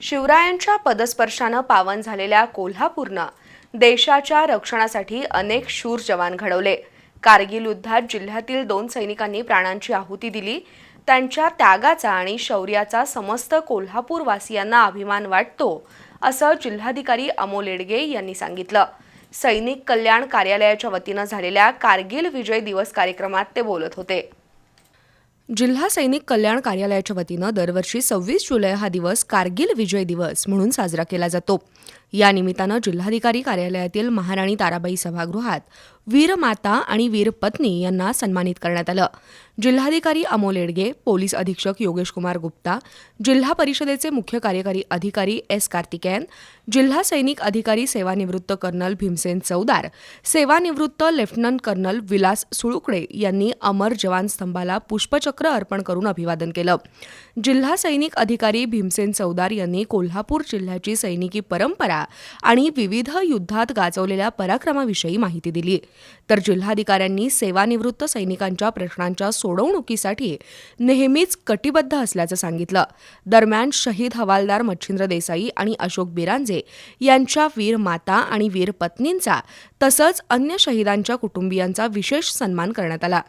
शिवरायांच्या पदस्पर्शानं पावन झालेल्या कोल्हापूरनं देशाच्या रक्षणासाठी अनेक शूर जवान घडवले. कारगिल युद्धात जिल्ह्यातील दोन सैनिकांनी प्राणांची आहुती दिली. त्यांच्या त्यागाचा आणि शौर्याचा समस्त कोल्हापूरवासियांना अभिमान वाटतो असं जिल्हाधिकारी अमोल येडगे यांनी सांगितलं. सैनिक कल्याण कार्यालयाच्या वतीनं झालेल्या कारगिल विजय दिवस कार्यक्रमात ते बोलत होते. जिल्हा सैनिक कल्याण कार्यालयाच्या वतीनं दरवर्षी सव्वीस जुलै हा दिवस कारगिल विजय दिवस म्हणून साजरा केला जातो. या निमित्तानं जिल्हाधिकारी कार्यालयातील महाराणी ताराबाई सभागृहात वीरमाता आणि वीरपत्नी यांना सन्मानित करण्यात आलं. जिल्हाधिकारी अमोल येडगे पोलीस अधीक्षक योगेश कुमार गुप्ता जिल्हा परिषदेचे मुख्य कार्यकारी अधिकारी एस कार्तिकेयन जिल्हा सैनिक अधिकारी सेवानिवृत्त कर्नल भीमसेन चौदार सेवानिवृत्त लेफ्टनंट कर्नल विलास सुळुकडे यांनी अमर जवान स्तंभाला पुष्पचक्र अर्पण करून अभिवादन केलं. जिल्हा सैनिक अधिकारी भीमसेन चौदार यांनी कोल्हापूर जिल्ह्याची सैनिकी परंपरा आणि विविध युद्धात गाजवलेल्या पराक्रमाविषयी माहिती दिली. तर जिल्हाधिकाऱ्यांनी सेवानिवृत्त सैनिकांच्या प्रश्नांच्या सोडवणुकीसाठी नेहमीच कटिबद्ध असल्याचं सांगितलं. दरम्यान शहीद हवालदार मच्छिंद्र देसाई आणि अशोक बिरांजे यांच्या वीर माता आणि वीर पत्नींचा तसंच अन्य शहीदांच्या कुटुंबियांचा विशेष सन्मान करण्यात आला.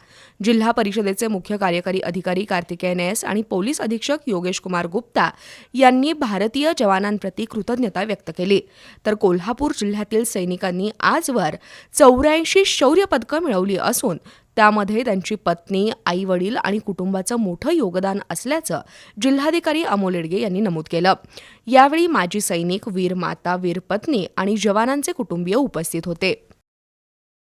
जिल्हा परिषदेचे मुख्य कार्यकारी अधिकारी कार्तिकेयन एस आणि पोलीस अधीक्षक योगेश कुमार गुप्ता यांनी भारतीय जवानांप्रती कृतज्ञता व्यक्त केली. तर कोल्हापूर जिल्ह्यातील सैनिकांनी आजवर चौऱ्याऐंशी शौर्य पदकं मिळवली असून त्यामध्ये त्यांची पत्नी आई वडील आणि कुटुंबाचं मोठं योगदान असल्याचं जिल्हाधिकारी अमोल येडगे यांनी नमूद केलं. यावेळी माजी सैनिक वीर माता वीर पत्नी आणि जवानांचे कुटुंबीय उपस्थित होते.